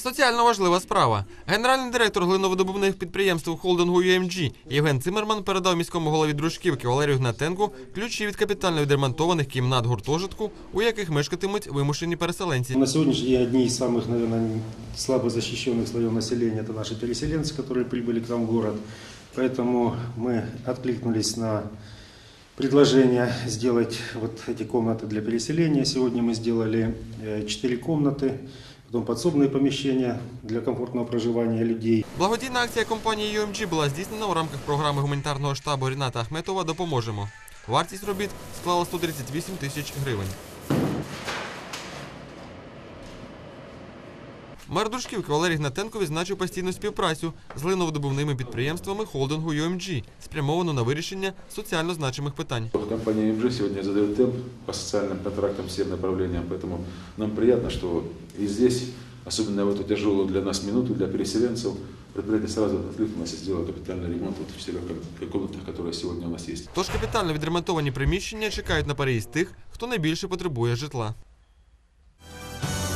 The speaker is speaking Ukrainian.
Соціально важлива справа. Генеральний директор глиновидобувних підприємств холдингу UMG Євген Цимерман передав міському голові Дружківки Валерію Гнатенку ключі від капітально відремонтованих кімнат гуртожитку, у яких мешкатимуть вимушені переселенці. На сегодняшний день одни из самых, наверное, слабо защищенных слоев населения – это наши переселенцы, которые прибыли к нам в город. Поэтому мы откликнулись на предложение сделать вот эти комнаты для переселения. Сегодня мы сделали э, четыре комнаты, потом подсобные помещения для комфортного проживания людей. Благодійна акція компанії UMG була здійснена у рамках програми гуманітарного штабу Ріната Ахметова Допоможемо. Вартість робіт склала 138 тисяч гривень. Мер Дружківки Валерій Гнатенко відзначив постійну співпрацю з глиновидобувними підприємствами холдингу UMG, спрямовану на вирішення соціально значимих питань. Компания МЖ сегодня задает темп по социальным контрактам всем направлениям, поэтому нам приятно, что и здесь, особенно в эту тяжелую для нас минуту, для переселенцев, предприятие сразу откликнулось и сделало капитальный ремонт вот в всех ком- комнатах, которые сегодня у нас есть. Тож капітально відремонтовані приміщення чекають на переїзд тих, хто найбільше потребує житла.